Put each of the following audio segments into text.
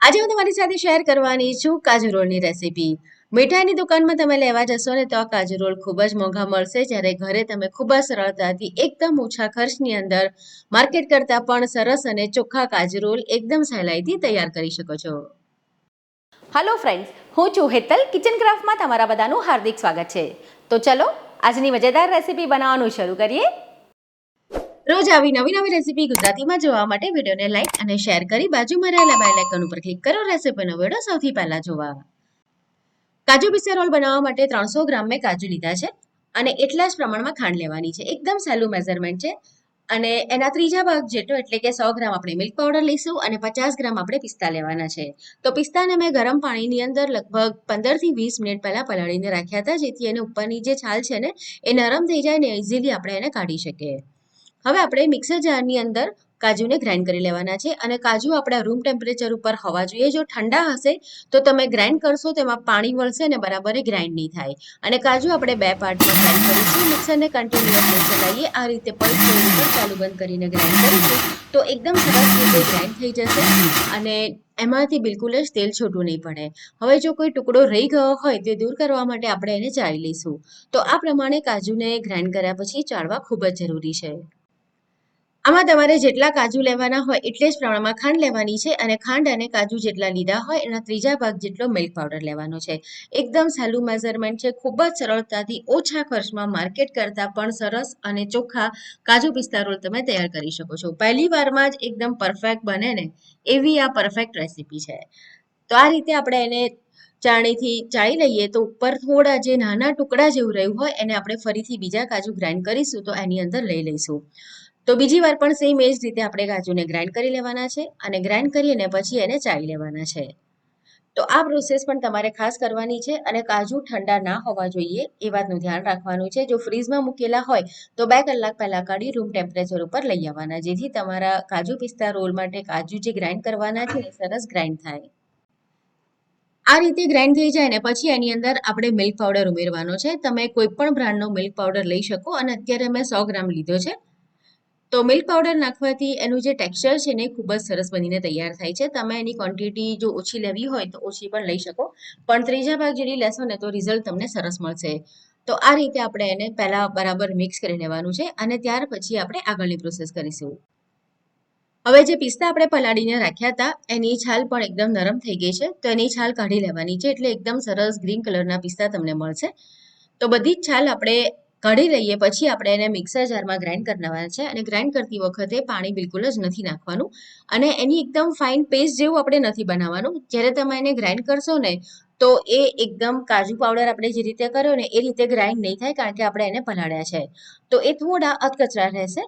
આજે હું તમારી સાથે શેર કરવાની છું કાજુ રોલની રેસીપી મીઠાઈની દુકાનમાં તમે લેવા જશો ને તો આ કાજુ રોલ ખૂબ જ મોંઘા મળશે જ્યારે ઘરે તમે ખૂબ જ સરળતાથી એકદમ ઓછા ખર્ચની અંદર માર્કેટ કરતાં પણ સરસ અને ચોખ્ખા કાજુ રોલ એકદમ સહેલાઈથી તૈયાર કરી શકો છો. હલો ફ્રેન્ડ્સ હું છું હેતલ કિચન ક્રાફ્ટમાં તમારા બધાનું હાર્દિક સ્વાગત છે. તો ચલો, આજની મજેદાર રેસીપી બનાવવાનું શરૂ કરીએ. રોજ આવી નવી નવી રેસીપી ગુજરાતીમાં જોવા માટે વિડીયોને લાઈક અને શેર કરી બાજુમાં રહેલા બેલ આઇકન ઉપર ક્લિક કરો રેસીપીનો વીડિયો સૌથી પહેલા જોવા. કાજુ પિસ્તા રોલ બનાવવા માટે ત્રણસો ગ્રામ મેં કાજુ લીધા છે અને એટલા જ પ્રમાણમાં ખાંડ લેવાની છે. એકદમ સહેલું મેઝરમેન્ટ છે અને એના ત્રીજા ભાગ જેટલો એટલે કે સો ગ્રામ આપણે મિલ્ક પાવડર લઈશું અને પચાસ ગ્રામ આપણે પિસ્તા લેવાના છે. તો પિસ્તાને મેં ગરમ પાણીની અંદર લગભગ પંદરથી વીસ મિનિટ પહેલાં પલાળીને રાખ્યા હતા જેથી એને ઉપરની જે છાલ છે ને એ નરમ થઈ જાય ને ઇઝીલી આપણે એને કાઢી શકીએ. હવે આપણે મિક્સર જારની અંદર કાજુને ગ્રાઇન્ડ કરી લેવાના છે અને કાજુ આપણા રૂમ ટેમ્પરેચર ઉપર હોવા જોઈએ. જો ઠંડા હશે, તો તમે ગ્રાઇન્ડ કરશો, તેમાં પાણી વળશે અને બરાબર ગ્રાઇન્ડ નહીં થાય. અને કાજુ આપણે બે પાર્ટમાં ગ્રાઇન્ડ કરીશું. મિક્સરને કન્ટિન્યુઅસ નહીં ચલાવીએ. આ રીતે પલ્સ ચાલુ બંધ કરીને ગ્રાઇન્ડ કરીશું. તો એકદમ સરસ રીતે ગ્રાઇન્ડ થઈ જશે અને એમાંથી બિલકુલ જ તેલ છૂટું નહીં પડે. હવે જો કોઈ ટુકડો રહી ગયો હોય, તે દૂર કરવા માટે આપણે એને ચાળી લઈશું. તો આ પ્રમાણે કાજુને ગ્રાઇન્ડ કર્યા પછી ચાળવા ખૂબ જ જરૂરી છે. આમાં તમારે જેટલા કાજુ લેવાના હોય એટલે જ પ્રમાણમાં ખાંડ લેવાની છે અને ખાંડ અને કાજુ જેટલા લીધા હોય એના ત્રીજા ભાગ જેટલો મિલ્ક પાવડર લેવાનો છે. એકદમ સહેલું મેઝરમેન્ટ છે. ખૂબ જ સરળતાથી ઓછા ખર્ચમાં માર્કેટ કરતાં પણ સરસ અને ચોખ્ખા કાજુ પિસ્તા રોલ તમે તૈયાર કરી શકો છો. પહેલી વારમાં જ એકદમ પરફેક્ટ બને ને એવી આ પરફેક્ટ રેસીપી છે. તો આ રીતે આપણે એને ચાણીથી ચાળી લઈએ તો ઉપર થોડા જે નાના ટુકડા જેવું રહ્યું હોય એને આપણે ફરીથી બીજા કાજુ ગ્રાઇન્ડ કરીશું તો એની અંદર લઈ લઈશું. તો બીજી વાર પણ સેમ એ જ રીતે આપણે કાજુને ગ્રાઇન્ડ કરી લેવાના છે અને ગ્રાઇન્ડ કરીને પછી એને ચાળી લેવાના છે. તો આ પ્રોસેસ પણ તમારે ખાસ કરવાની છે અને કાજુ ઠંડા ના હોવા જોઈએ એ વાતનું ધ્યાન રાખવાનું છે. જો ફ્રીજમાં મૂકેલા હોય તો બે કલાક પહેલાં કાઢી રૂમ ટેમ્પરેચર ઉપર લઈ આવવાના, જેથી તમારા કાજુ પિસ્તા રોલ માટે કાજુ જે ગ્રાઇન્ડ કરવાના છે એ સરસ ગ્રાઇન્ડ થાય. આ રીતે ગ્રાઇન્ડ થઈ જાય ને પછી એની અંદર આપણે મિલ્ક પાવડર ઉમેરવાનો છે. તમે કોઈ પણ બ્રાન્ડનો મિલ્ક પાવડર લઈ શકો અને અત્યારે મેં સો ગ્રામ લીધો છે. તો મિલ્ક પાવડર નાખવાથી એનું જે ટેક્સચર છે ને ખૂબ જ સરસ બનીને તૈયાર થાય છે. તમે એની ક્વોન્ટિટી જો ઓછી લેવી હોય તો ઓછી પણ લઈ શકો. પણ ત્રીજા ભાગ જેટલી લેશો ને તો રિઝલ્ટ તમને સરસ મળશે. તો આ રીતે આપણે એને પહેલાં બરાબર મિક્સ કરી લેવાનું છે અને ત્યાર પછી આપણે આગળની પ્રોસેસ કરીશું. હવે જે પિસ્તા આપણે પલાળીને રાખ્યા હતા, એની છાલ પણ એકદમ નરમ થઈ ગઈ છે. તો એની છાલ કાઢી લેવાની છે એટલે એકદમ સરસ ગ્રીન કલરના પિસ્તા તમને મળશે. તો બધી જ છાલ આપણે કાઢી લઈએ, પછી આપણે એને મિક્સર જારમાં ગ્રાઇન્ડ કરવાના છે અને ગ્રાઇન્ડ કરતી વખતે પાણી બિલકુલ જ નથી નાખવાનું. અને એની એકદમ ફાઇન પેસ્ટ જેવું આપણે નથી બનાવવાનું. જ્યારે તમે એને ગ્રાઇન્ડ કરશો ને, તો એ એકદમ કાજુ પાવડર આપણે જે રીતે કર્યો ને, એ રીતે ગ્રાઇન્ડ નહીં થાય કારણ કે આપણે એને પલાળ્યા છે. તો એ થોડા અધકચરા રહેશે.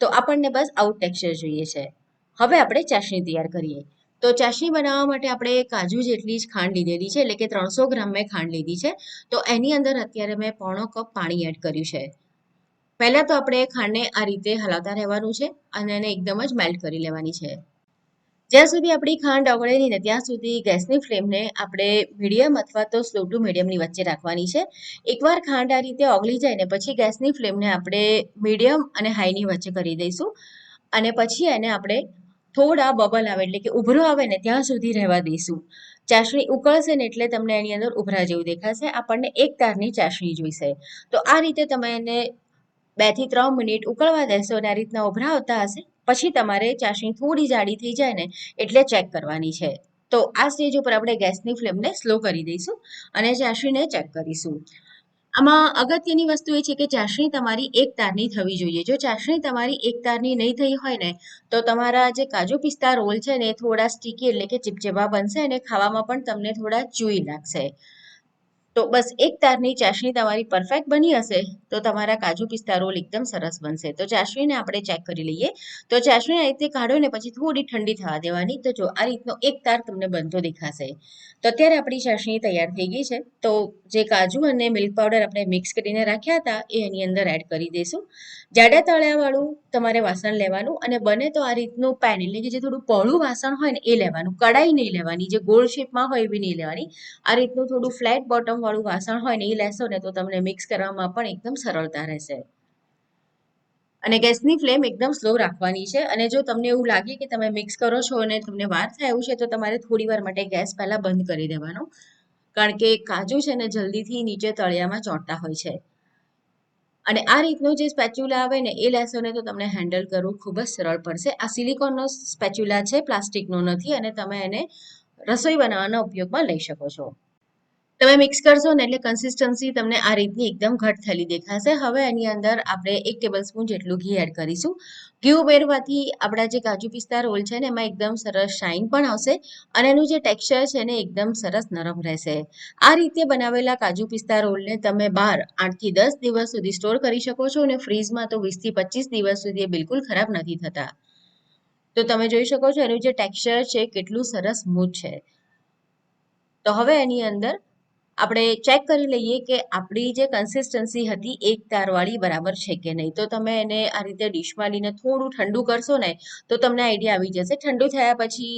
તો આપણને બસ આવું ટેક્સચર જોઈએ છે. હવે આપણે ચાસણી તૈયાર કરીએ. તો ચાસણી બનાવવા માટે આપણે કાજુ જેટલી જ ખાંડ લીધેલી છે, એટલે કે ત્રણસો ગ્રામ મેં ખાંડ લીધી છે. તો એની અંદર અત્યારે મેં પોણો કપ પાણી એડ કર્યું છે. પહેલાં તો આપણે ખાંડને આ રીતે હલાવતા રહેવાનું છે અને એને એકદમ જ મેલ્ટ કરી લેવાની છે. જ્યાં સુધી આપણી ખાંડ ઓગળે નહીં ને, ત્યાં સુધી ગેસની ફ્લેમને આપણે મીડિયમ અથવા તો સ્લો ટુ મીડિયમની વચ્ચે રાખવાની છે. એકવાર ખાંડ આ રીતે ઓગળી જાય ને, પછી ગેસની ફ્લેમને આપણે મીડિયમ અને હાઈની વચ્ચે કરી દઈશું. અને પછી એને આપણે થોડા બબલ આવે, એટલે કે ઉભરો આવે ને ત્યાં સુધી રહેવા દઈશું. ચાસણી ઉકળશે ને એટલે તમને એની અંદર ઉભરા જેવું દેખાશે. આપણને એક તારની ચાસણી જોઈશે. તો આ રીતે તમે એને બેથી ત્રણ મિનિટ ઉકળવા દેશો અને આ રીતના ઉભરા આવતા હશે. પછી તમારે ચાસણી થોડી જાડી થઈ જાય ને એટલે ચેક કરવાની છે. તો આ સ્ટેજ ઉપર આપણે ગેસની ફ્લેમને સ્લો કરી દઈશું અને ચાસણીને ચેક કરીશું. આમાં અગત્યની વસ્તુ એ છે કે ચાસણી તમારી એક તારની થવી જોઈએ. જો ચાસણી તમારી એક તારની નહીં થઈ હોય ને, તો તમારા જે કાજુ પિસ્તા રોલ છે ને થોડા સ્ટીકી એટલે કે ચીપચેપા બનશે અને ખાવામાં પણ તમને થોડા ચૂઈ લાગશે તો બસ એક તારની ચાસણી તમારી પરફેક્ટ બની હશે. તો તમારા કાજુ પિસ્તા રોલ એકદમ સરસ બનશે. તો ચાસણીને આપણે ચેક કરી લઈએ. તો ચાસણી આ રીતે કાઢો ને પછી થોડી ઠંડી થવા દેવાની. તો જો આ રીતનો એક તાર તમને બનતો દેખાશે. તો અત્યારે આપણી ચાસણી તૈયાર થઈ ગઈ છે. તો જે કાજુ અને મિલ્ક પાવડર આપણે મિક્સ કરીને રાખ્યા હતા, એ એની અંદર એડ કરી દઈશું. જાડા તળિયાવાળું તમારે વાસણ લેવાનું અને બને તો આ રીતનું પેન એટલે કે જે થોડું પહોળું વાસણ હોય ને, એ લેવાનું. કડાઈ નહીં લેવાની. જે ગોળ શેપમાં હોય એવી નહીં લેવાની. આ રીતનું થોડું ફ્લેટ બોટમ વાળું વાસણ હોય ને એ લેશો ને તો તમને મિક્સ કરવામાં પણ એકદમ સરળતા રહેશે. અને ગેસની ફ્લેમ એકદમ સ્લો રાખવાની છે અને જો તમને એવું લાગે કે તમે મિક્સ કરો છો અને તમને વાર થાય એવું છે તો તમારે થોડી વાર માટે ગેસ પહેલાં બંધ કરી દેવાનો. કારણ કે કાજુ છે ને જલ્દીથી નીચે તળિયામાં ચોંટતા હોય છે. અને આ રીતનું જે સ્પેચ્યુલા આવે ને એ લેશો ને તો તમને હેન્ડલ કરવું ખૂબ જ સરળ પડશે. આ સિલિકોનનો સ્પેચ્યુલા છે પ્લાસ્ટિકનો નથી અને તમે એને રસોઈ બનાવવાના ઉપયોગમાં લઈ શકો છો. તમે મિક્સ કરશો ને એટલે કન્સિસ્ટન્સી તમને આ રીતની એકદમ ઘટ થયેલી દેખાશે. હવે એની અંદર આપણે એક ટેબલ સ્પૂન જેટલું ઘી એડ કરીશું. ઘી ઉમેરવાથી આપણા જે કાજુ પિસ્તા રોલ છે ને એમાં એકદમ સરસ શાઇન પણ આવશે અને એનું જે ટેક્સચર છે ને એકદમ સરસ નરમ રહેશે. આ રીતે બનાવેલા કાજુ પિસ્તા રોલને તમે બહાર આઠથી દસ દિવસ સુધી સ્ટોર કરી શકો છો અને ફ્રીજમાં તો વીસથી પચીસ દિવસ સુધી બિલકુલ ખરાબ નથી થતા. તો તમે જોઈ શકો છો એનું જે ટેક્સચર છે કેટલું સરસ સ્મૂથ છે. તો હવે એની અંદર આપણે ચેક કરી લઈએ કે આપણી જે કન્સિસ્ટન્સી હતી એક તારવાળી બરાબર છે કે નહીં. તો તમે એને આ રીતે ડીશમાં લઈને થોડું ઠંડુ કરશો ને, તો તમને આઈડિયા આવી જશે. ઠંડુ થયા પછી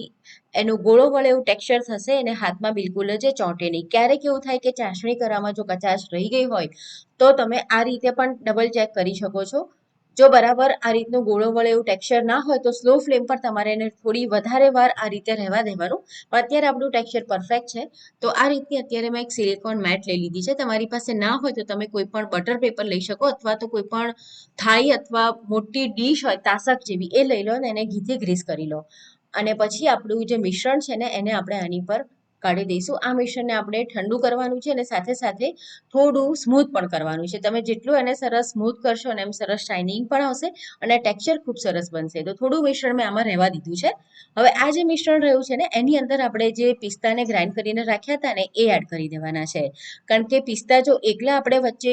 એનું ગોળો વળે એવું ટેક્સચર થશે અને હાથમાં બિલકુલ જ ચોંટે નહીં. ક્યારેક એવું થાય કે ચાસણી કરવામાં જો કચાશ રહી ગઈ હોય, તો તમે આ રીતે પણ ડબલ ચેક કરી શકો છો. જો બરાબર આ રીતનું ગોળો વળે એવું ટેક્સચર ના હોય તો સ્લો ફ્લેમ પર તમારે એને થોડી વધારે વાર આ રીતે રહેવા દેવાનું. પણ અત્યારે આપણું ટેક્સચર પરફેક્ટ છે. તો આ રીતની અત્યારે મેં એક સિલિકોન મેટ લઈ લીધી છે. તમારી પાસે ના હોય તો તમે કોઈ પણ બટર પેપર લઈ શકો અથવા તો કોઈ પણ થાળી અથવા મોટી ડીશ હોય તાસક જેવી, એ લઈ લો ને એને ઘીથી ગ્રીસ કરી લો. અને પછી આપણું જે મિશ્રણ છે ને, એને આપણે આની પર કાઢી દઈશું. આ મિશ્રણને આપણે ઠંડુ કરવાનું છે અને સાથે સાથે થોડું સ્મૂથ પણ કરવાનું છે. તમે જેટલું એને સરસ સ્મૂથ કરશો અને એમ સરસ શાઇનિંગ પણ આવશે અને ટેક્સચર ખૂબ સરસ બનશે. તો થોડું મિશ્રણ મેં આમાં રહેવા દીધું છે. હવે આ જે મિશ્રણ રહ્યું છે ને, એની અંદર આપણે જે પિસ્તાને ગ્રાઇન્ડ કરીને રાખ્યા હતા ને, એ એડ કરી દેવાના છે. કારણ કે પિસ્તા જો એકલા આપણે વચ્ચે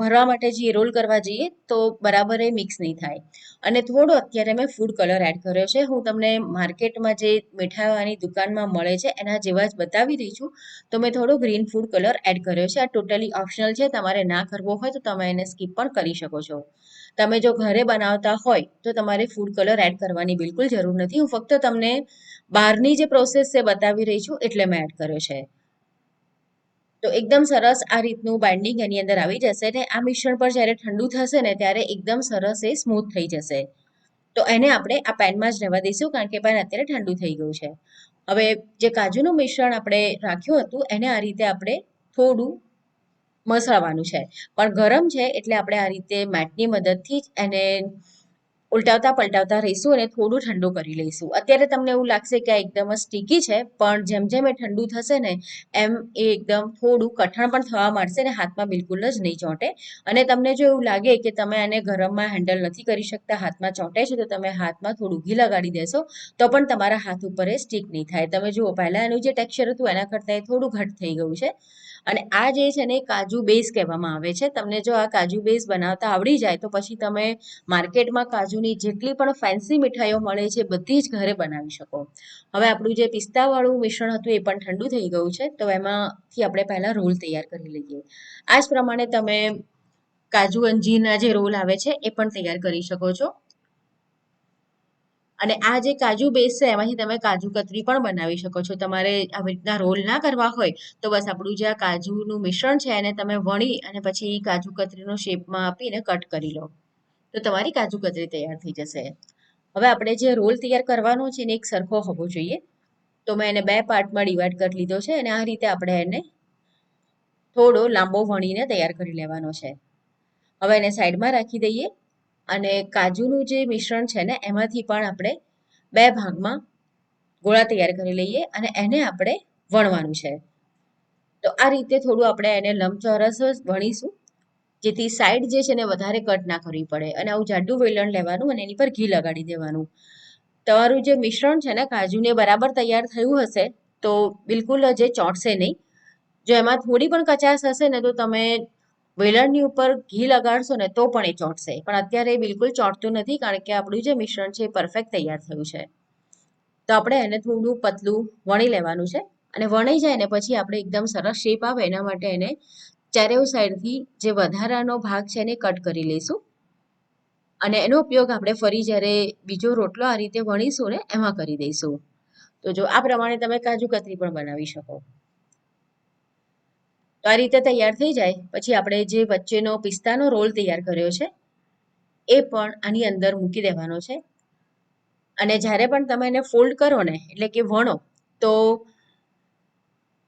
ભરવા માટે જે રોલ કરવા જઈએ, તો બરાબર એ મિક્સ નહીં થાય. અને થોડો અત્યારે મેં ફૂડ કલર એડ કર્યો છે. હું તમને માર્કેટમાં જે મીઠાઈની દુકાનમાં મળે છે, એના જેવા જ બતાવી રહી છું. તો મેં થોડો ગ્રીન ફૂડ કલર એડ કર્યો છે. આ ટોટલી ઓપ્શનલ છે. તમારે ના કરવો હોય તો તમે એને સ્કીપ પણ કરી શકો છો. તમે જો ઘરે બનાવતા હોય તો તમારે ફૂડ કલર એડ કરવાની બિલકુલ જરૂર નથી. હું ફક્ત તમને બહારની જે પ્રોસેસ છે બતાવી રહી છું એટલે મેં એડ કર્યો છે. તો એકદમ સરસ આ રીતનું બાઇન્ડિંગ એની અંદર આવી જશે ને આ મિશ્રણ પર જ્યારે ઠંડુ થશે ને ત્યારે એકદમ સરસ એ સ્મૂથ થઈ જશે. તો એને આપણે આ પેનમાં જ રહેવા દઈશું કારણ કે પેન અત્યારે ઠંડુ થઈ ગયું છે. હવે જે કાજુનું મિશ્રણ આપણે રાખ્યું હતું, એને આ રીતે આપણે થોડું મસળવાનું છે. પણ ગરમ છે એટલે આપણે આ રીતે મેટની મદદથી જ એને ઉલટાવતા પલટાવતા રહીશું અને થોડું ઠંડુ કરી લઈશું. અત્યારે તમને એવું લાગશે કે આ એકદમ જ સ્ટીકી છે, પણ જેમ જેમ એ ઠંડુ થશે ને, એમ એ એકદમ થોડું કઠણ પણ થવા માંડશે ને હાથમાં બિલકુલ જ નહીં ચોંટે. અને તમને જો એવું લાગે કે તમે આને ગરમમાં હેન્ડલ નથી કરી શકતા, હાથમાં ચોંટે છે, તો તમે હાથમાં થોડું ઘી લગાડી દેશો, તો પણ તમારા હાથ ઉપર એ સ્ટીક નહીં થાય. તમે જુઓ, પહેલાં એનું જે ટેક્સચર હતું, એના કરતાં એ થોડું ઘટ થઈ ગયું છે. અને આ જે છે ને કાજુ બેઝ કહેવામાં આવે છે. તમને જો આ કાજુ બેઝ બનાવતા આવડી જાય તો પછી તમે માર્કેટમાં કાજુની જેટલી પણ ફેન્સી મીઠાઈઓ મળે છે બધી જ ઘરે બનાવી શકો. હવે આપણું જે પિસ્તાવાળું મિશ્રણ હતું એ પણ ઠંડુ થઈ ગયું છે. તો એમાંથી આપણે પહેલાં રોલ તૈયાર કરી લઈએ. આ જ પ્રમાણે તમે કાજુ અંજીરના જે રોલ આવે છે એ પણ તૈયાર કરી શકો છો. અને આ જે કાજુ બેઝ છે, એમાંથી તમે કાજુ કતરી પણ બનાવી શકો છો. તમારે આવી રીતના રોલ ના કરવા હોય, તો બસ આપણું જે આ કાજુનું મિશ્રણ છે, એને તમે વણી અને પછી કાજુ કતરીનો શેપમાં આપીને કટ કરી લો. તો તમારી કાજુ કતરી તૈયાર થઈ જશે. હવે આપણે જે રોલ તૈયાર કરવાનો છે, એને એક સરખો હોવો જોઈએ. તો મેં એને બે પાર્ટમાં ડિવાઈડ કરી લીધો છે, અને આ રીતે આપણે એને થોડો લાંબો વણીને તૈયાર કરી લેવાનો છે. હવે એને સાઈડમાં રાખી દઈએ. અને કાજુનું જે મિશ્રણ છે ને, એમાંથી પણ આપણે બે ભાગમાં ગોળા તૈયાર કરી લઈએ અને એને આપણે વણવાનું છે. તો આ રીતે થોડું આપણે એને લંબચોરસ વણીશું, જેથી સાઈડ જે છે ને, વધારે કટ ના કરવી પડે અને આવું જાડું વેલણ લેવાનું અને એની પર ઘી લગાડી દેવાનું. તમારું જે મિશ્રણ છે ને, કાજુને બરાબર તૈયાર થયું હશે, તો બિલકુલ જે ચોંટશે નહીં. જો એમાં થોડી પણ કચાશ હશે ને, તો તમે વેલણની ઉપર ઘી લગાડશો ને તો પણ એ ચોંટશે. પણ અત્યારે એ બિલકુલ ચોંટતું નથી કારણ કે આપણું જે મિશ્રણ છે એ પરફેક્ટ તૈયાર થયું છે. તો આપણે એને થોડું પતલું વણી લેવાનું છે અને વણાઈ જાય ને પછી આપણે એકદમ સરસ શેપ આવે એના માટે એને ચારેવ સાઈડથી જે વધારાનો ભાગ છે એને કટ કરી લઈશું. અને એનો ઉપયોગ આપણે ફરી જ્યારે બીજો રોટલો આ રીતે વણીશું ને એમાં કરી દઈશું. તો જો આ પ્રમાણે તમે કાજુ કતરી પણ બનાવી શકો. તો આ રીતે તૈયાર થઈ જાય. પછી આપણે જે વચ્ચેનો પિસ્તાનો રોલ તૈયાર કર્યો છે, એ પણ આની અંદર મૂકી દેવાનો છે. અને જ્યારે પણ તમે એને ફોલ્ડ કરો ને, એટલે કે વણો, તો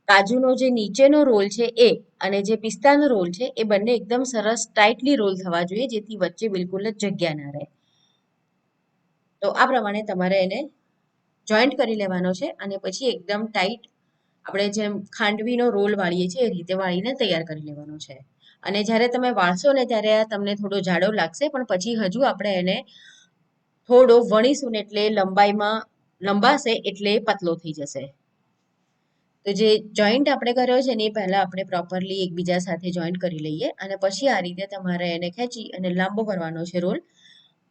કાજુનો જે નીચેનો રોલ છે એ અને જે પિસ્તાનો રોલ છે એ બંને એકદમ સરસ ટાઈટલી રોલ થવા જોઈએ, જેથી વચ્ચે બિલકુલ જ જગ્યા ના રહે. તો આ પ્રમાણે તમારે એને જોઈન્ટ કરી લેવાનો છે અને પછી એકદમ ટાઈટ આપણે જેમ ખાંડવીનો રોલ વાળીએ છીએ, એ રીતે વાળીને તૈયાર કરી લેવાનો છે. અને જ્યારે તમે વાળશો ને ત્યારે આ તમને થોડો જાડો લાગશે, પણ પછી હજુ આપણે એને થોડો વણીશું ને એટલે લંબાઈમાં લંબાશે એટલે પતલો થઈ જશે. તો જે જોઈન્ટ આપણે કર્યો છે ને, એ પહેલાં આપણે પ્રોપરલી એકબીજા સાથે જોઈન્ટ કરી લઈએ અને પછી આ રીતે તમારે એને ખેંચી અને લાંબો કરવાનો છે રોલ.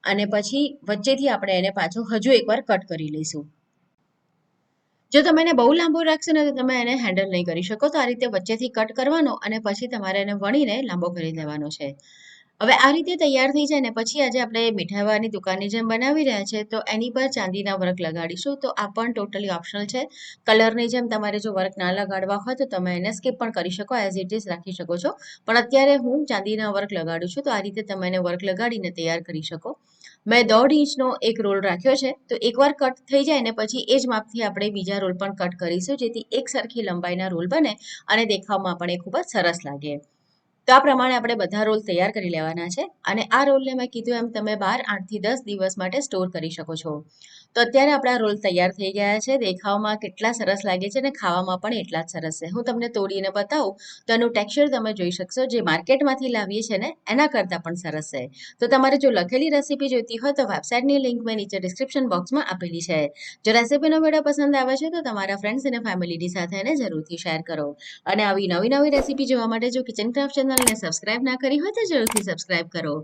અને પછી વચ્ચેથી આપણે એને પાછો હજુ એકવાર કટ કરી લઈશું. જો તમે એને બહુ લાંબો રાખશો ને તો તમે એને હેન્ડલ નહીં કરી શકો. તો આ રીતે વચ્ચેથી કટ કરવાનો અને પછી તમારે એને વણીને લાંબો કરી દેવાનો છે. હવે આ રીતે તૈયાર થઈ જાય ને પછી આજે આપણે મીઠાઈવાળાની દુકાનની જેમ બનાવી રહ્યા છે, તો એની પર ચાંદીના વર્ક લગાડીશું. તો આ પણ ટોટલી ઓપ્શનલ છે. કલરની જેમ તમારે જો વર્ક ના લગાડવા હોય તો તમે એને સ્કીપ પણ કરી શકો એઝ ઇટ ઇઝ રાખી શકો છો. પણ અત્યારે હું ચાંદીના વર્ક લગાડું છું, તો આ રીતે તમે એને વર્ક લગાડીને તૈયાર કરી શકો. મેં દોઢ ઇંચનો એક રોલ રાખ્યો છે. તો એકવાર કટ થઈ જાય ને પછી એ જ માપથી આપણે બીજા રોલ પણ કટ કરીશું, જેથી એક સરખી લંબાઈના રોલ બને અને દેખાવમાં પણ એ ખૂબ જ સરસ લાગે. તો આ પ્રમાણે આપણે બધા રોલ તૈયાર કરી લેવાના છે અને આ રોલને મેં કીધું એમ તમે બાર આઠથી દસ દિવસ માટે સ્ટોર કરી શકો છો. તો અત્યારે આપણા રોલ તૈયાર થઈ ગયા છે. દેખાવમાં કેટલા સરસ લાગે છે અને ખાવામાં પણ એટલા જ સરસ છે. હું તમને તોડીને બતાવું, તો એનું ટેક્સચર તમે જોઈ શકશો. જે માર્કેટમાંથી લાવીએ છીએ ને, એના કરતાં પણ સરસ છે. તો તમારે જો લખેલી રેસીપી જોઈતી હોય તો વેબસાઇટની લિંક મેં નીચે ડિસ્ક્રિપ્શન બોક્સમાં આપેલી છે. જો રેસીપીનો વીડિયો પસંદ આવે છે તો તમારા ફ્રેન્ડ્સ અને ફેમિલીની સાથે એને જરૂરથી શેર કરો. અને આવી નવી નવી રેસીપી જોવા માટે જો કિચન ક્રાફ્ટ ચેનલને સબસ્ક્રાઇબ ના કરી હોય તો જરૂરથી સબસ્ક્રાઇબ કરો.